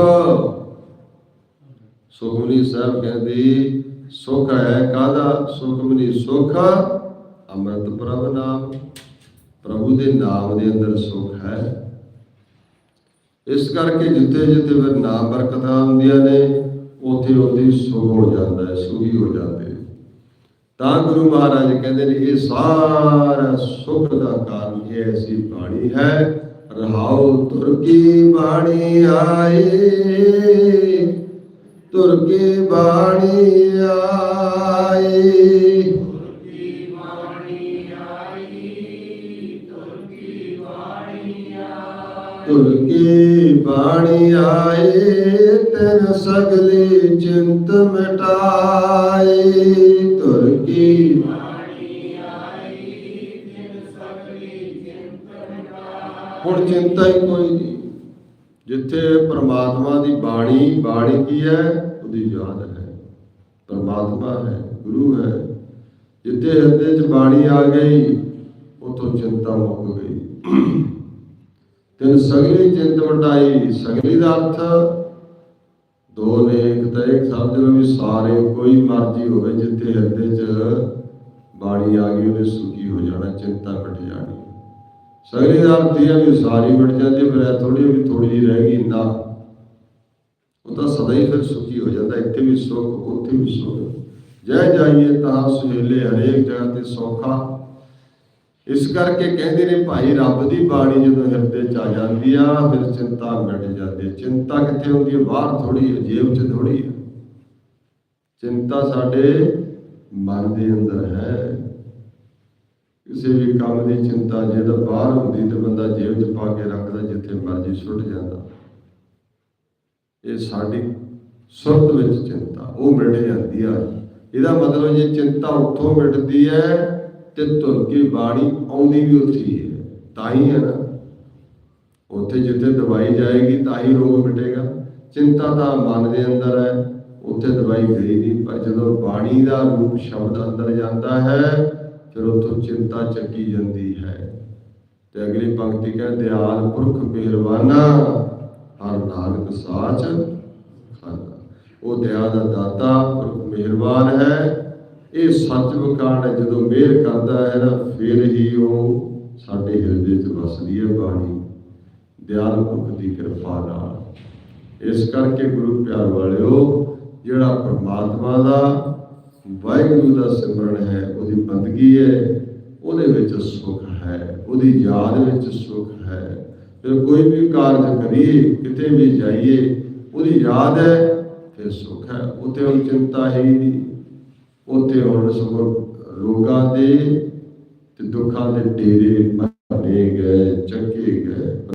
ਸੁਖਮਨੀ ਸਾਹਿਬ ਕਹਿੰਦੇ, ਸੁਖ ਹੈ ਕਾਦਾ ਸੁਖਮਨੀ ਸੁਖ ਅੰਮ੍ਰਿਤ ਪ੍ਰਭ ਨਾਮ। ਪ੍ਰਭੂ ਦੇ ਨਾਮ ਦੇ ਅੰਦਰ ਸੁਖ ਹੈ। ਇਸ ਕਰਕੇ ਜਿੱਥੇ ਜਿੱਥੇ ਫਿਰ ਨਾਮ ਬਰਕਤਾਂ ਹੁੰਦੀਆਂ ਨੇ ਉੱਥੇ ਉੱਥੇ ਸੁਖ ਹੋ ਜਾਂਦਾ ਹੈ, ਸੁਖੀ ਹੋ ਜਾਂਦੇ ਨੇ। ਤਾਂ ਗੁਰੂ ਮਹਾਰਾਜ ਕਹਿੰਦੇ ਨੇ, ਇਹ ਸਾਰਾ ਸੁਖ ਦਾ ਕਾਰਨ ਇਹ ਐਸੀ ਬਾਣੀ ਹੈ, ਰਹਾਉ ਤੁਰ ਕੀ ਬਾਣੀ ਆਏ, ਤੁਰ ਕੀ ਬਾਣੀ ਆਏ ਕੀ ਬਾਣੀ ਆਏ, ਤਨ ਸਗਲੀ ਚਿੰਤ ਮਿਟਾਏ। ਤੁਰ ਕੀ ਹੁਣ ਚਿੰਤਾ ਹੀ ਕੋਈ ਨਹੀਂ। ਜਿੱਥੇ ਪ੍ਰਮਾਤਮਾ ਦੀ ਬਾਣੀ ਬਾਣੀ ਕੀ ਹੈ? ਉਹਦੀ ਯਾਦ ਹੈ। ਪ੍ਰਮਾਤਮਾ ਹੈ, ਗੁਰੂ ਹੈ। ਜਿੱਥੇ ਹਿਰਦੇ 'ਚ ਬਾਣੀ ਆ ਗਈ ਉਤੋਂ ਚਿੰਤਾ ਮੁੱਕ ਗਈ। ਤਿੰਨ ਸਗਲੀ ਚਿੰਤ ਵਟਾਈ, ਸਗਲੀ ਦਾ ਅਰਥ ਦੋ ਨੇ ਇੱਕ ਤਾਂ ਇੱਕ ਸਮਝ ਲਓ ਵੀ ਸਾਰੇ ਕੋਈ ਮਰਜ਼ੀ ਹੋਵੇ ਜਿੱਥੇ ਹਿਰਦੇ 'ਚ ਬਾਣੀ ਆ ਗਈ ਉਹਨੇ ਸੁਖੀ ਹੋ ਜਾਣਾ, ਚਿੰਤਾ ਮਿਟ ਜਾਣੀ। ਸਗਲੀ ਦਾ ਅਰਥ ਇਹ ਵੀ ਸਾਰੀ ਮਿਟ ਜਾਂਦੀ ਪਰ ਇਹ ਥੋੜੀ ਵੀ ਥੋੜੀ ਜਿਹੀ ਰਹਿ ਗਈ, ਨਾ। ਉਹ ਤਾਂ ਸਦਾ ਹੀ ਫਿਰ ਸੁਖੀ ਹੋ ਜਾਂਦਾ, ਇੱਥੇ ਵੀ ਸੁਖ, ਉੱਥੇ ਵੀ ਸੁਖ। ਜੈ ਜਾਈਏ ਤਾਂ ਸੁਹੇਲੇ ਹਰੇਕ ਜਗ੍ਹਾ ਤੇ ਸੌਖਾ। ਇਸ ਕਰਕੇ ਕਹਿੰਦੇ ਨੇ ਭਾਈ ਰੱਬ ਦੀ ਬਾਣੀ ਜਦੋਂ ਹਿਰਦੇ ਚ ਆ ਜਾਂਦੀ ਆ, ਫਿਰ ਚਿੰਤਾ ਮਿਟ ਜਾਂਦੀ ਚਿੰਤਾ ਕਿੱਥੇ ਹੁੰਦੀ ਹੈ ਬਾਹਰ ਥੋੜੀ ਹੈ ਜੇਬ 'ਚ ਥੋੜੀ ਹੈ ਚਿੰਤਾ ਸਾਡੇ ਮਨ ਦੇ ਅੰਦਰ ਹੈ। ਕਿਸੇ ਵੀ ਕੰਮ ਦੀ ਚਿੰਤਾ ਜੇ ਬਾਹਰ ਹੁੰਦੀ ਤੇ ਬੰਦਾ ਜੇਬ 'ਚ ਪਾ ਕੇ ਰੱਖਦਾ ਜਿੱਥੇ ਮਰਜ਼ੀ ਸੁੱਟ ਜਾਂਦਾ। ਇਹ ਸਾਡੀ ਸੁਰਤ ਵਿੱਚ ਚਿੰਤਾ, ਉਹ ਮਿਟ ਜਾਂਦੀ ਆ। ਇਹਦਾ ਮਤਲਬ ਜੇ ਚਿੰਤਾ ਉੱਥੋਂ ਮਿਟਦੀ ਹੈ ਤੇ ਤੁਰ ਕੇ ਬਾਣੀ ਆਉਂਦੀ ਵੀ ਉੱਥੇ ਹੈ ਤਾਂ ਹੀ ਹੈ ਨਾ। ਉੱਥੇ ਜਿੱਥੇ ਦਵਾਈ ਜਾਏਗੀ, ਤਾਂ ਹੀ ਰੋਗ ਮਿਟੇਗਾ। ਚਿੰਤਾ ਤਾਂ ਮਨ ਦੇ ਅੰਦਰ ਹੈ, ਉੱਥੇ ਦਵਾਈ ਗਈ ਨਹੀਂ ਪਰ ਜਦੋਂ ਬਾਣੀ ਦਾ ਰੂਪ ਸ਼ਬਦ ਅੰਦਰ ਜਾਂਦਾ ਹੈ, ਫਿਰ ਉੱਥੋਂ ਚਿੰਤਾ ਚੱਕੀ ਜਾਂਦੀ ਹੈ। ਤੇ ਅਗਲੀ ਪੰਕਤੀ ਕਹਿੰਦੇ, ਦਿਆਲ ਪੁਰਖ ਮਿਹਰਬਾਨਾ ਹਰ ਨਾਨਕ ਸਾਚ ਖਾਨਾ ਉਹ ਦਇਆ ਦਾ ਦਾਤਾ ਪੁਰਖ ਮਿਹਰਬਾਨ ਹੈ। ਇਹ ਸੱਚ ਵਿਕਾਣ ਹੈ, ਜਦੋਂ ਮਿਹਰ ਕਰਦਾ ਹੈ ਨਾ, ਫਿਰ ਹੀ ਉਹ ਸਾਡੇ ਹਿਰਦੇ 'ਚ ਵਸਦੀ ਹੈ ਬਾਣੀ। ਦਿਆਲ ਪੁਰਖ ਦੀ ਕਿਰਪਾ ਨਾਲ। ਇਸ ਕਰਕੇ ਗੁਰੂ ਪਿਆਰ ਵਾਲਿਓ, ਜਿਹੜਾ ਪ੍ਰਮਾਤਮਾ ਦਾ ਵਾਹਿਗੁਰੂ ਦਾ ਸਿਮਰਨ ਹੈ, ਉਹਦੀ ਬੰਦਗੀ ਹੈ, ਉਹਦੇ ਵਿੱਚ ਸੁੱਖ ਹੈ, ਉਹਦੀ ਯਾਦ ਵਿੱਚ ਸੁੱਖ ਹੈ। ਫਿਰ ਕੋਈ ਵੀ ਕਾਰਜ ਕਰੀਏ, ਕਿਤੇ ਵੀ ਜਾਈਏ, ਉਹਦੀ ਯਾਦ ਹੈ, ਫਿਰ ਸੁੱਖ ਹੈ, ਉੱਥੇ ਉਹ ਚਿੰਤਾ ਹੀ ਨਹੀਂ। ਉੱਥੇ ਹੁਣ ਸਗੋਂ ਰੋਗਾਂ ਦੇ ਤੇ ਦੁੱਖਾਂ ਦੇ ਡੇਰੇ